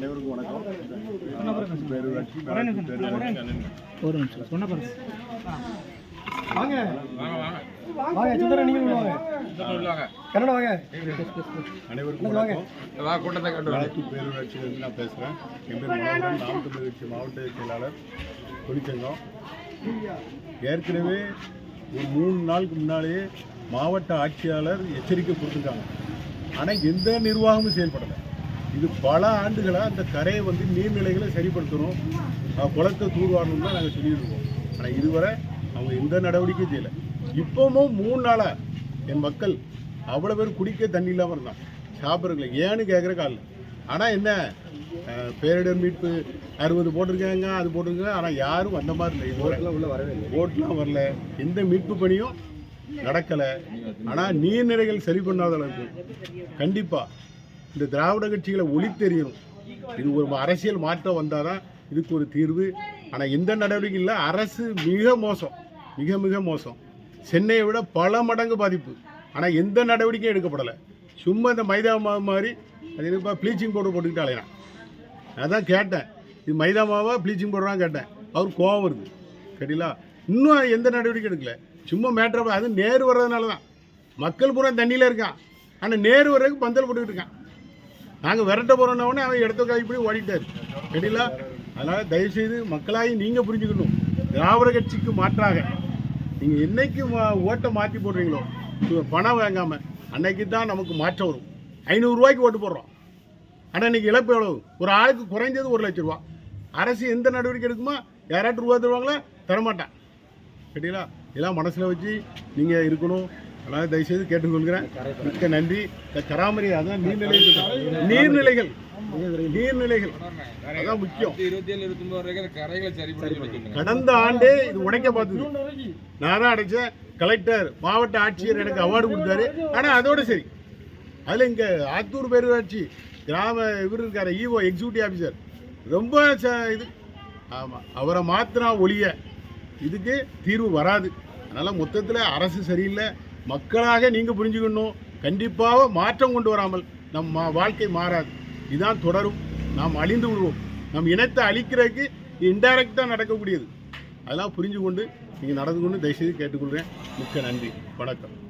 அனைவருக்கும் வணக்கம். பேரூராட்சி ஒரு நிமிஷம் சொன்ன வாங்க. அனைவருக்கும் வணக்கம். பேரூராட்சியிலிருந்து நான் பேசுகிறேன் என் பேர் மனோகரன் நாம் தமிழ் கட்சி மாவட்ட செயலாளர் தொழிற்சங்கம் ஏற்கனவே ஒரு மூணு நாளுக்கு முன்னாலேயே மாவட்ட ஆட்சியாளர் எச்சரிக்கை கொடுத்துருக்காங்க ஆனால் எந்த நிர்வாகமும் செயல்படலை. இது பல ஆண்டுகளாக அந்த கரையை வந்து நீர்நிலைகளை சரிப்படுத்தணும். குளத்தை தூர்வாரணும் தான் நாங்கள் சொல்லியிருக்கோம். ஆனால் இதுவரை அவங்க எந்த நடவடிக்கையும் செய்யலை. இப்போவும் மூணு நாளாக என் மக்கள் அவ்வளோ பேர் குடிக்க தண்ணி இல்லாமல் இருந்தான் சாப்பிட்றதுல ஏன்னு கேட்குற காலில் ஆனால் என்ன? பேரிடர் மீட்பு அறுபது போட்டிருக்காங்க அது போட்டிருக்காங்க. ஆனால் யாரும் வந்த மாதிரி இல்லை. இதுவரை உள்ள வரவே இல்லை. ரோட்லாம் வரல. எந்த மீட்பு பணியும் நடக்கலை. ஆனால் நீர்நிலைகள் சரி பண்ணாத அளவுக்கு கண்டிப்பாக இந்த திராவிட கட்சிகளை ஒளி தெரியணும் இது ஒரு அரசியல் மாற்றம் வந்தால் தான் இதுக்கு ஒரு தீர்வு. ஆனால் எந்த நடவடிக்கையும் இல்லை. அரசு மிக மோசம். மிக மிக மோசம். சென்னையை விட பல மடங்கு பாதிப்பு. ஆனால் எந்த நடவடிக்கையும் எடுக்கப்படலை. சும்மா இந்த மைதா மாவு மாதிரி அது என்னப்பா ப்ளீச்சிங் பவுடர் போட்டுக்கிட்டு அலையிறான் அதான் கேட்டேன். இது மைதா மாவா ப்ளீச்சிங் பவுடராக கேட்டேன். அவர் கோவம் வருது. சரிங்களா இன்னும் எந்த நடவடிக்கை எடுக்கல. சும்மா மேட்ரு அது நேரு வர்றதுனால தான் மக்கள் பூரா தண்ணியில் இருக்கான். ஆனால் நேரு வர்றதுக்கு பந்தல் போட்டுக்கிட்டு இருக்கான். நாங்கள் விரட்ட போகிறோன்னே அவன் இடத்த கைப்படி ஓடிட்டார். கேட்டீங்களா அதனால் தயவுசெய்து மக்களாகி நீங்கள் புரிஞ்சுக்கணும். திராவிட கட்சிக்கு மாற்றாக நீங்கள் என்றைக்கு ஓட்டை மாற்றி போடுறீங்களோ பணம் வாங்காமல் அன்னைக்கு தான் நமக்கு மாற்றம் வரும். ஐநூறுரூவாய்க்கு ஓட்டு போடுறோம். ஆனால் இன்னைக்கு இழப்பு எவ்வளவு? ஒரு ஆளுக்கு குறைஞ்சது ஒரு லட்ச ரூபா. அரசு எந்த நடவடிக்கை எடுக்குமா யாராட்டும் ரூபா தருவாங்களா? தரமாட்டான். கேட்டீங்களா இதெல்லாம் மனசில் வச்சு நீங்கள் இருக்கணும். அதனால் தயவுசெய்து கேட்டுக்கொள்கிறேன். மிக்க நன்றி. இந்த கராமரி அதான் நீர்நிலைகள் நீர்நிலைகள். நீர்நிலைகள். அதான் முக்கியம். கடந்த ஆண்டே இது உடைக்க பார்த்தது. நான் தான் அடைச்சேன் கலெக்டர் மாவட்ட ஆட்சியர் எனக்கு அவார்டு கொடுத்தாரு. ஆனால் அதோட சரி. அதில் இங்கே ஆத்தூர் பேரூராட்சி கிராம இவர் இருக்கார் ஈஓ எக்ஸிக்யூட்டிவ் ஆஃபீஸர் ரொம்ப இது. ஆமாம் அவரை மாத்தினா ஒழிய. இதுக்கு தீர்வு வராது. அதனால் மொத்தத்தில் அரசு சரியில்லை. மக்களாக நீங்கள் புரிஞ்சுக்கணும். கண்டிப்பாக மாற்றம் கொண்டு வராமல் நம் மா- வாழ்க்கை மாறாது. இதான் தொடரும். நாம் அழிந்து விடுவோம். நம் இனத்தை அழிக்கிறதுக்கு இன்டைரக்டாக நடக்கக்கூடியது. அதெல்லாம் புரிஞ்சு கொண்டு நீங்கள் நடந்து கொண்டு தயவுசெய்து கேட்டுக்கொள்கிறேன். மிக்க நன்றி. வணக்கம்.